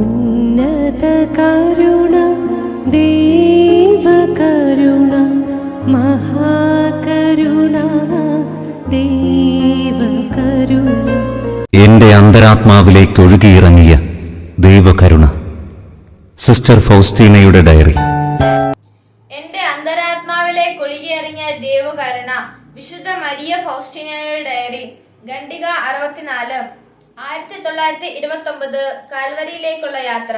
ഉന്നത കരുണ ദേവകരുണ മഹാകരുണ ദേവകരുണ എന്റെ അന്തരാത്മാവിലേക്ക് ഒഴുകിയിറങ്ങിയ ദൈവകരുണ sister ഫൗസ്റ്റീനയുടെ diary. എന്റെ അന്തരാത്മാവിലേക്ക് ഒഴുകിയിറങ്ങിയ ദൈവകരുണ വിശുദ്ധ മരിയ ഫൗസ്തീനയുടെ ഡയറി. ഖണ്ഡിക അറുപത്തിനാല്. ആയിരത്തി തൊള്ളായിരത്തി ഇരുപത്തി ഒമ്പത് കാൽവരിയിലേക്കുള്ള യാത്ര.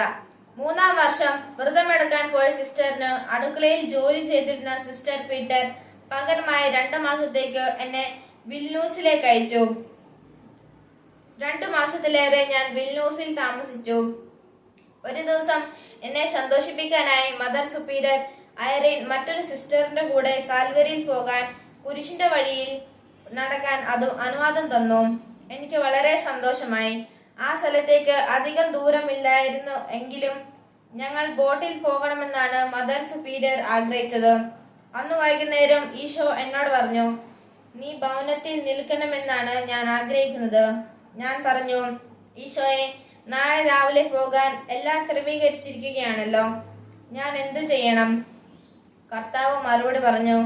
മൂന്നാം വർഷം വ്രതമെടുക്കാൻ പോയ സിസ്റ്ററിന് അടുക്കളയിൽ ജോലി ചെയ്തിരുന്ന സിസ്റ്റർ പീറ്റർ പകരമായി രണ്ടു മാസത്തേക്ക് എന്നെ വിൽനൂസിലേക്ക് അയച്ചു. രണ്ടു മാസത്തിലേറെ ഞാൻ വിൽനൂസിൽ താമസിച്ചു. ഒരു ദിവസം എന്നെ സന്തോഷിപ്പിക്കാനായി മദർ സുപ്പീരിയർ അയറിൻ മറ്റൊരു സിസ്റ്ററിന്റെ കൂടെ കാൽവരിയിൽ പോകാൻ കുരിശിന്റെ വഴിയിൽ നടക്കാൻ അതും അനുവാദം തന്നു. എനിക്ക് വളരെ സന്തോഷമായി. ആ സ്ഥലത്തേക്ക് അധികം ദൂരമില്ലായിരുന്നു എങ്കിലും ഞങ്ങൾ ബോട്ടിൽ പോകണമെന്നാണ് മദർ സുപ്പീരിയർ ആഗ്രഹിച്ചത്. അന്ന് വൈകുന്നേരം ഈശോ എന്നോട് പറഞ്ഞു നീ ഭവനത്തിൽ നിൽക്കണമെന്നാണ് ഞാൻ ആഗ്രഹിക്കുന്നത്. ഞാൻ പറഞ്ഞു ഈശോയെ നാളെ രാവിലെ പോകാൻ എല്ലാം ക്രമീകരിച്ചിരിക്കുകയാണല്ലോ. ഞാൻ എന്തു ചെയ്യണം? കർത്താവ് മറുപടി പറഞ്ഞു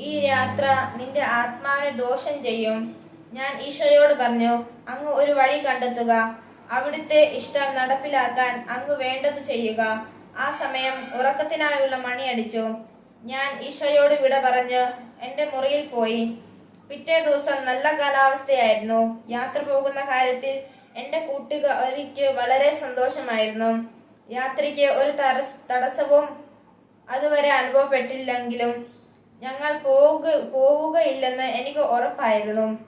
ഈ യാത്ര നിന്റെ ആത്മാവിന് ദോഷം ചെയ്യും. ഞാൻ ഈശോയോട് പറഞ്ഞു അങ്ങ് ഒരു വഴി കണ്ടെത്തുക. അവിടുത്തെ ഇഷ്ടം നടപ്പിലാക്കാൻ അങ്ങ് വേണ്ടത് ചെയ്യുക. ആ സമയം ഉറക്കത്തിനായുള്ള മണിയടിച്ചു ഞാൻ ഈശോയോട് വിട പറഞ്ഞ് എന്റെ മുറിയിൽ പോയി. പിറ്റേ ദിവസം നല്ല കാലാവസ്ഥയായിരുന്നു. യാത്ര പോകുന്ന കാര്യത്തിൽ എന്റെ കൂട്ടുകാരിക്ക് വളരെ സന്തോഷമായിരുന്നു. യാത്രയ്ക്ക് ഒരു തടസ്- തടസ്സവും അതുവരെ അനുഭവപ്പെട്ടില്ലെങ്കിലും ഞങ്ങൾ പോവുക പോവുകയില്ലെന്ന് എനിക്ക് ഉറപ്പായിരുന്നു.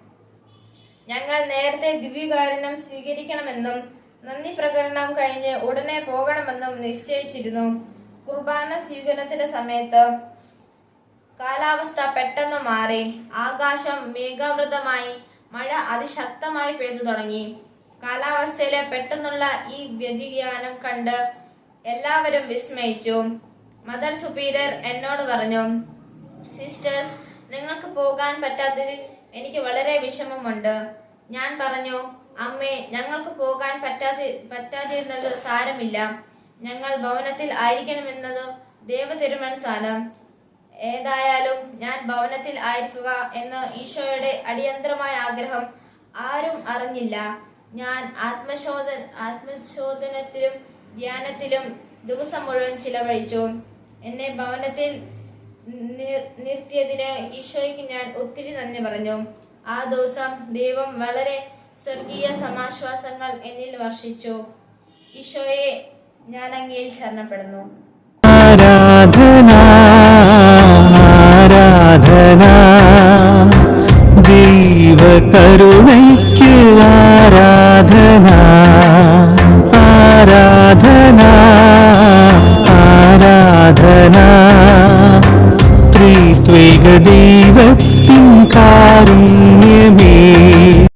ഞങ്ങൾ നേരത്തെ ദിവ്യകാരണം സ്വീകരിക്കണമെന്നും നന്ദി പ്രകടനം കഴിഞ്ഞ് ഉടനെ പോകണമെന്നും നിശ്ചയിച്ചിരുന്നു. കുർബാന സ്വീകരണത്തിന്റെ സമയത്ത് കാലാവസ്ഥ പെട്ടെന്ന് മാറി. ആകാശം മേഘാവൃതമായി മഴ അതിശക്തമായി പെയ്തു തുടങ്ങി. കാലാവസ്ഥയിലെ പെട്ടെന്നുള്ള ഈ വ്യതിയാനം കണ്ട് എല്ലാവരും വിസ്മയിച്ചു. മദർ സുപ്പീരിയർ എന്നോട് പറഞ്ഞു സിസ്റ്റേഴ്സ് നിങ്ങൾക്ക് പോകാൻ പറ്റാത്തതിൽ എനിക്ക് വളരെ വിഷമമുണ്ട്. ഞാൻ പറഞ്ഞു അമ്മേ ഞങ്ങൾക്ക് പോകാൻ പറ്റാതി പറ്റാതിരുന്നത് സാരമില്ല. ഞങ്ങൾ ഭവനത്തിൽ ആയിരിക്കണമെന്നത് ദേവതിരുമനസാണ്. ഏതായാലും ഞാൻ ഭവനത്തിൽ ആയിരിക്കുക എന്ന ഈശോയുടെ അടിയന്തരമായ ആഗ്രഹം ആരും അറിഞ്ഞില്ല. ഞാൻ ആത്മശോധ ആത്മശോധനത്തിലും ധ്യാനത്തിലും ദിവസം മുഴുവൻ ചിലവഴിച്ചു. എന്നെ ഭവനത്തിൽ നിർത്തിയതിന് ഈശോയ്ക്ക് ഞാൻ ഒത്തിരി നന്ദി പറഞ്ഞു. ആ ദിവസം ദൈവം വളരെ സ്വർഗീയ സമാശ്വാസങ്ങൾ എന്നിൽ വർഷിച്ചു. ഈശോയെ ഞാൻ അങ്ങയിൽ ശരണപ്പെടുന്നു. ആരാധന ആരാധന ദൈവകരുണയ്ക്ക് ആരാധന ആരാധന ആരാധന. ത്രിത്വൈക ദൈവത്തിൻ കാരുണ്യമേ